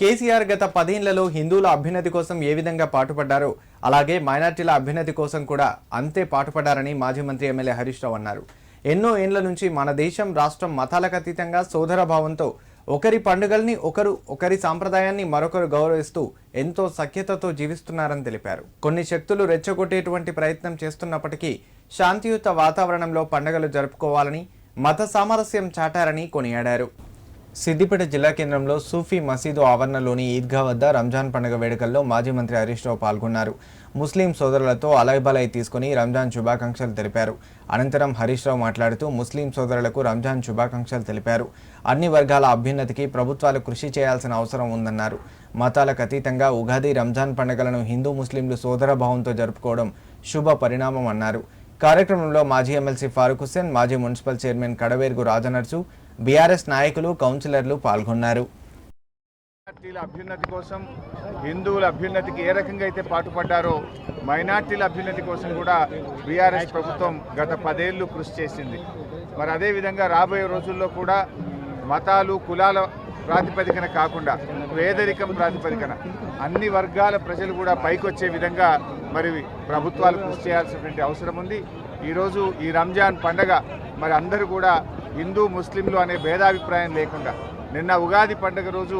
కేసీఆర్ గత పదేళ్ళలో హిందువుల అభ్యున్నతి కోసం ఏ విధంగా పాటుపడ్డారో అలాగే మైనార్టీల అభ్యున్నతి కోసం కూడా అంతే పాటుపడ్డారని మాజీ మంత్రి ఎమ్మెల్యే హరీష్ రావు అన్నారు. ఎన్నో ఏండ్ల నుంచి మన దేశం రాష్ట్రం మతాలకు అతీతంగా సోదరభావంతో ఒకరి పండుగల్ని ఒకరు ఒకరి సాంప్రదాయాన్ని మరొకరు గౌరవిస్తూ ఎంతో సఖ్యతతో జీవిస్తున్నారని తెలిపారు. కొన్ని శక్తులు రెచ్చగొట్టేటువంటి ప్రయత్నం చేస్తున్నప్పటికీ శాంతియుత వాతావరణంలో పండుగలు జరుపుకోవాలని మత సామరస్యం చాటారని కొనియాడారు. సిద్దిపేట జిల్లా కేంద్రంలో సూఫీ మసీదు ఆవరణలోని ఈద్గా వద్ద రంజాన్ పండుగ వేడుకల్లో మాజీ మంత్రి హరీష్ రావు పాల్గొన్నారు. ముస్లిం సోదరులతో అలైబలై తీసుకుని రంజాన్ శుభాకాంక్షలు తెలిపారు. అనంతరం హరీష్ రావు మాట్లాడుతూ ముస్లిం సోదరులకు రంజాన్ శుభాకాంక్షలు తెలిపారు. అన్ని వర్గాల అభ్యున్నతికి ప్రభుత్వాలు కృషి చేయాల్సిన అవసరం ఉందన్నారు. మతాలకు అతీతంగా ఉగాది రంజాన్ పండుగలను హిందూ ముస్లింలు సోదర భావంతో జరుపుకోవడం శుభ పరిణామం అన్నారు. కార్యక్రమంలో మాజీ ఎమ్మెల్సీ ఫారూక్ హుస్సేన్ మాజీ municipal chairman Kadavergu Rajanarsu BRS నాయకులు కౌన్సిలర్లు పాల్గొన్నారు. మైనార్టీల అభ్యున్నతి కోసం హిందువుల అభ్యున్నతికి ఏ రకంగా అయితే పాటుపడ్డారో మైనార్టీల అభ్యున్నతి కోసం కూడా బీఆర్ఎస్ ప్రభుత్వం గత పదేళ్ళు కృషి చేసింది. మరి అదేవిధంగా రాబోయే రోజుల్లో కూడా మతాలు కులాల ప్రాతిపదికన కాకుండా పేదరికం ప్రాతిపదికన అన్ని వర్గాల ప్రజలు కూడా పైకొచ్చే విధంగా మరి ప్రభుత్వాలు కృషి చేయాల్సినటువంటి అవసరం ఉంది. ఈరోజు ఈ రంజాన్ పండగ మరి అందరూ కూడా హిందూ ముస్లింలు అనే భేదాభిప్రాయం లేకుండా నిన్న ఉగాది పండుగ రోజు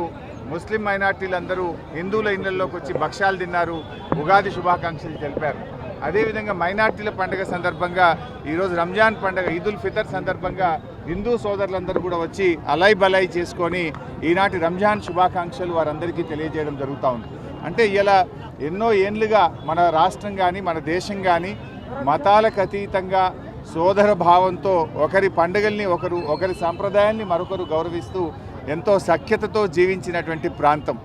ముస్లిం మైనార్టీలందరూ హిందువుల ఇళ్ళలోకి వచ్చి భక్ష్యాలు తిన్నారు ఉగాది శుభాకాంక్షలు తెలిపారు. అదేవిధంగా మైనార్టీల పండుగ సందర్భంగా ఈరోజు రంజాన్ పండుగ ఈదుల్ ఫితర్ సందర్భంగా హిందూ సోదరులందరూ కూడా వచ్చి అలై బలై చేసుకొని ఈనాటి రంజాన్ శుభాకాంక్షలు వారందరికీ తెలియజేయడం జరుగుతూ ఉంది. అంటే ఇలా ఎన్నో ఏండ్లుగా మన రాష్ట్రం కానీ మన దేశం కానీ మతాలకు అతీతంగా సోదర భావంతో ఒకరి పండుగల్ని ఒకరు ఒకరి సాంప్రదాయాన్ని మరొకరు గౌరవిస్తూ ఎంతో సఖ్యతతో జీవించినటువంటి ప్రాంతం.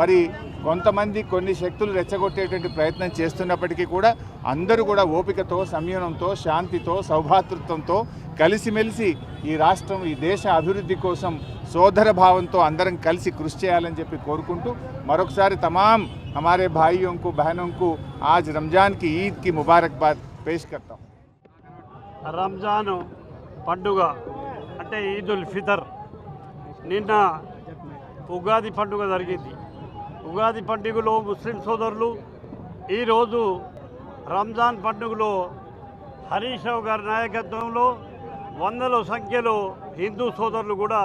మరి కొంతమంది కొన్ని శక్తులు రెచ్చగొట్టేటువంటి ప్రయత్నం చేస్తున్నప్పటికీ కూడా అందరూ కూడా ఓపికతో సంయమనంతో శాంతితో సౌభాతృత్వంతో కలిసిమెలిసి ఈ రాష్ట్రం ఈ దేశ అభివృద్ధి కోసం సోదర భావంతో అందరం కలిసి కృషి చేయాలని చెప్పి కోరుకుంటూ మరొకసారి తమాం హమారే భాయియోంకు బహనంకు ఆజ్ రంజాన్కి ఈద్కి ముబారక్బాద్ పేష్ కర్తాం. రంజాన్ పండుగ అంటే ఈదుల్ ఫితర్. నిన్న ఉగాది పండుగ జరిగింది. ఉగాది పండుగలో ముస్లిం సోదరులు ఈరోజు రంజాన్ పండుగలో హరీష్ రావు గారి నాయకత్వంలో వందల సంఖ్యలో హిందూ సోదరులు కూడా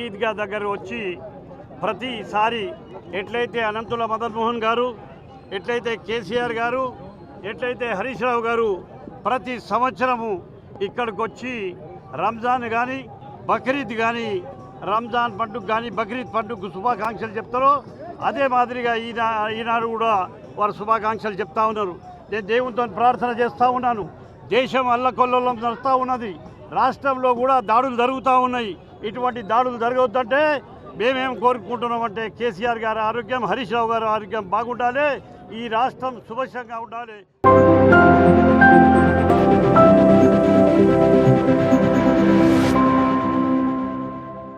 ఈద్గా దగ్గర వచ్చి ప్రతిసారి ఎట్లయితే అనంతుల మదన్మోహన్ గారు ఎట్లయితే కేసీఆర్ గారు ఎట్లయితే హరీష్ రావు గారు ప్రతి సంవత్సరము ఇక్కడికి వచ్చి రంజాన్ కానీ బక్రీద్ కానీ రంజాన్ పండుగ కానీ బక్రీద్ పండుగకు శుభాకాంక్షలు చెప్తారో అదే మాదిరిగా ఈనా ఈనాడు కూడా వారు శుభాకాంక్షలు చెప్తా ఉన్నారు. నేను దేవునితో ప్రార్థన చేస్తూ ఉన్నాను. దేశం అల్లకొల్లం నడుస్తూ ఉన్నది. రాష్ట్రంలో కూడా దాడులు జరుగుతూ ఉన్నాయి. ఇటువంటి దాడులు జరగవద్దంటే మేమేం కోరుకుంటున్నామంటే కేసీఆర్ గారి ఆరోగ్యం హరీష్ రావు గారి ఆరోగ్యం బాగుండాలి. ఈ రాష్ట్రం సుభిక్షంగా ఉండాలి.